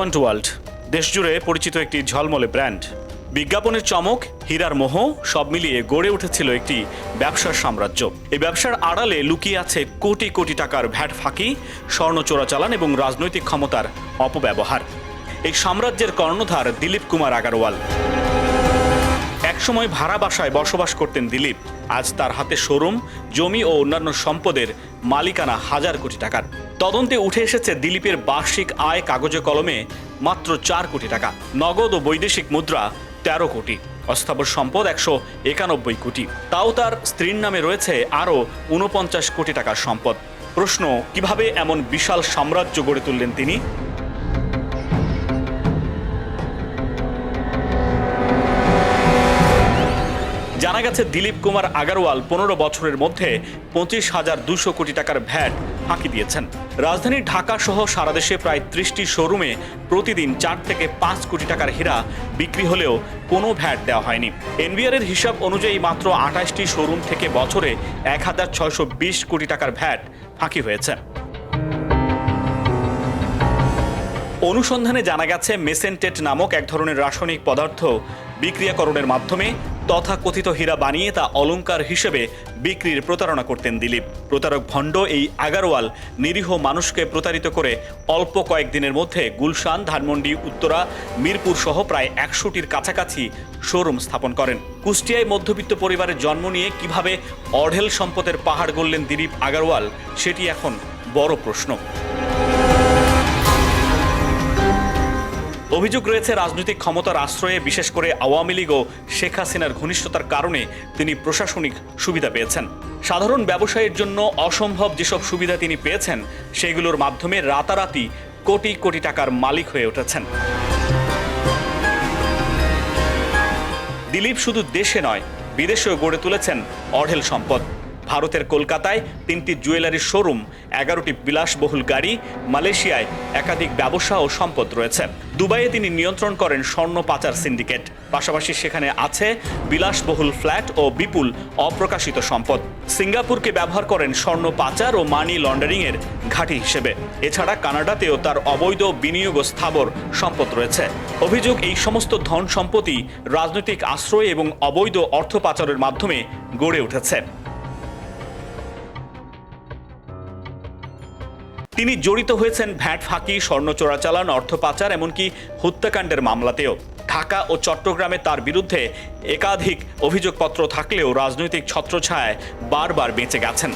Diamond world দেশজুড়ে পরিচিত একটি ঝলমলে ব্র্যান্ড বিজ্ঞাপনের চমক, হীরার মোহ, সব মিলিয়ে গড়ে উঠেছিল একটি ব্যবসার সাম্রাজ্য। এই ব্যবসার আড়ালে লুকিয়ে আছে কোটি কোটি টাকার ভ্যাট ফাঁকি, স্বর্ণ চোরাচালান এবং রাজনৈতিক ক্ষমতার অপব্যবহার। এই সাম্রাজ্যের কর্ণধার দিলীপ কুমার আগারওয়াল। একসময় ভাড়া বাসায় বসবাস করতেন দিলীপ। আজ তার হাতে শোরুম, জমি ও অন্যান্য সম্পদের মালিকানা হাজার কোটি টাকার। তদন্তে উঠে এসেছে দিলীপের বার্ষিক আয় কাগজে কলমে মাত্র চার কোটি টাকা। নগদ ও বৈদেশিক মুদ্রা তেরো কোটি। অস্থাবর সম্পদ একশো একানব্বই কোটি। তাও তার স্ত্রীর নামে রয়েছে আরও উনপঞ্চাশ কোটি টাকার সম্পদ। প্রশ্ন, কীভাবে এমন বিশাল সাম্রাজ্য গড়ে তুললেন তিনি? জানা গেছে দিলীপ কুমার আগারওয়াল পনেরো বছরের মধ্যে পঁচিশ হাজার দুশো কোটি টাকার ভ্যাট ফাঁকি দিয়েছেন। রাজধানী ঢাকা সহ সারা দেশে প্রায় ত্রিশটি শোরুমে প্রতিদিন চার থেকে পাঁচ কোটি টাকার হীরা বিক্রি হলেও কোনো ভ্যাট দেওয়া হয়নি। এনবিআর এর হিসাব অনুযায়ী মাত্র আঠাশটি শোরুম থেকে বছরে এক হাজার ছয়শো বিশ কোটি টাকার ভ্যাট ফাঁকি হয়েছে। অনুসন্ধানে জানা গেছে, মেসেন্টেট নামক এক ধরনের রাসায়নিক পদার্থ বিক্রিয়াকরণের মাধ্যমে তথাকথিত হীরা বানিয়ে তা অলংকার হিসেবে বিক্রির প্রতারণা করতেন দিলীপ। প্রতারক ভণ্ড এই আগারওয়াল নিরীহ মানুষকে প্রতারিত করে অল্প কয়েকদিনের মধ্যে গুলশান, ধানমন্ডি, উত্তরা, মিরপুর সহ প্রায় একশোটির কাছাকাছি শোরুম স্থাপন করেন। কুষ্টিয়ায় মধ্যবিত্ত পরিবারের জন্ম নিয়ে কীভাবে অঢেল সম্পদের পাহাড় গড়লেন দিলীপ আগারওয়াল, সেটি এখন বড় প্রশ্ন। অভিযোগ রয়েছে, রাজনৈতিক ক্ষমতার আশ্রয়ে, বিশেষ করে আওয়ামী লীগ ও শেখ হাসিনার ঘনিষ্ঠতার কারণে তিনি প্রশাসনিক সুবিধা পেয়েছেন। সাধারণ ব্যবসায়ীর জন্য অসম্ভব যেসব সুবিধা তিনি পেয়েছেন, সেগুলোর মাধ্যমে রাতারাতি কোটি কোটি টাকার মালিক হয়ে উঠেছেন। দিলীপ শুধু দেশে নয়, বিদেশেও গড়ে তুলেছেন অঢেল সম্পদ। ভারতের কলকাতায় তিনটি জুয়েলারি শোরুম, এগারোটি বিলাসবহুল গাড়ি, মালয়েশিয়ায় একাধিক ব্যবসা ও সম্পদ রয়েছে। দুবাইয়ে তিনি নিয়ন্ত্রণ করেন স্বর্ণ পাচার সিন্ডিকেট। পাশাপাশি সেখানে আছে বিলাসবহুল ফ্ল্যাট ও বিপুল অপ্রকাশিত সম্পদ। সিঙ্গাপুরকে ব্যবহার করেন স্বর্ণ পাচার ও মানি লন্ডারিংয়ের ঘাঁটি হিসেবে। এছাড়া কানাডাতেও তার অবৈধ বিনিয়োগ স্থাবর সম্পদ রয়েছে। অভিযোগ, এই সমস্ত ধন সম্পত্তি রাজনৈতিক আশ্রয় এবং অবৈধ অর্থ পাচারের মাধ্যমে গড়ে উঠেছে। তিনি জড়িত হয়েছেন ভ্যাট ফাঁকি, স্বর্ণ চোরাচালান, অর্থ পাচার, এমনকি হত্যাকাণ্ডের মামলাতেও। ঢাকা ও চট্টগ্রামে তার বিরুদ্ধে একাধিক অভিযোগপত্র থাকলেও রাজনৈতিক ছত্রছায়ায় বারবার বেঁচে গেছেন।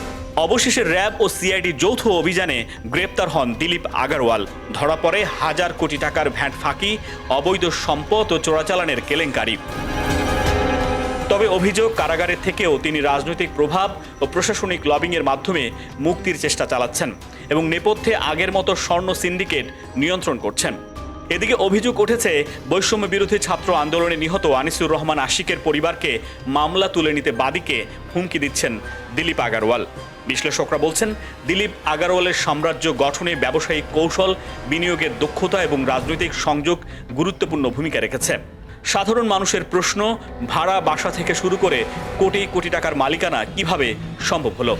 অবশেষে র্যাব ও সিআইডি যৌথ অভিযানে গ্রেপ্তার হন দিলীপ আগারওয়াল। ধরা পড়ে হাজার কোটি টাকার ভ্যাট ফাঁকি, অবৈধ সম্পদ ও চোরাচালানের কেলেঙ্কারি। তবে অভিযোগ, কারাগারের থেকেও তিনি রাজনৈতিক প্রভাব ও প্রশাসনিক লবিংয়ের মাধ্যমে মুক্তির চেষ্টা চালাচ্ছেন এবং নেপথ্যে আগের মতো স্বর্ণ সিন্ডিকেট নিয়ন্ত্রণ করছেন। এদিকে অভিযোগ উঠেছে, বৈষম্য বিরোধী ছাত্র আন্দোলনে নিহত আনিসুর রহমান আশিকের পরিবারকে মামলা তুলে নিতে বাদীকে হুমকি দিচ্ছেন দিলীপ আগারওয়াল। বিশ্লেষকরা বলছেন, দিলীপ আগারওয়ালের সাম্রাজ্য গঠনে ব্যবসায়িক কৌশল, বিনিয়োগের দক্ষতা এবং রাজনৈতিক সংযোগ গুরুত্বপূর্ণ ভূমিকা রেখেছে। সাধারণ মানুষের প্রশ্ন, ভাড়া বাসা থেকে শুরু করে কোটি কোটি টাকার মালিকানা কীভাবে সম্ভব হলো?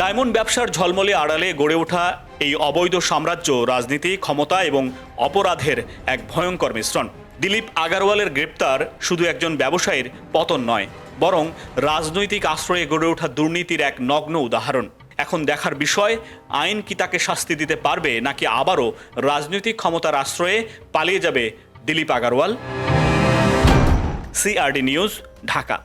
ডায়মন্ড ব্যবসার ঝলমলে আড়ালে গড়ে ওঠা এই অবৈধ সাম্রাজ্য রাজনীতি, ক্ষমতা এবং অপরাধের এক ভয়ঙ্কর মিশ্রণ। দিলীপ আগারওয়ালের গ্রেপ্তার শুধু একজন ব্যবসায়ীর পতন নয়, বরং রাজনৈতিক আশ্রয়ে গড়ে ওঠা দুর্নীতির এক নগ্ন উদাহরণ। এখন দেখার বিষয়, আইন কি তাকে শাস্তি দিতে পারবে নাকি আবারও রাজনৈতিক ক্ষমতার আশ্রয়ে পালিয়ে যাবে Dilip Agarwal? CRD news, Dhaka.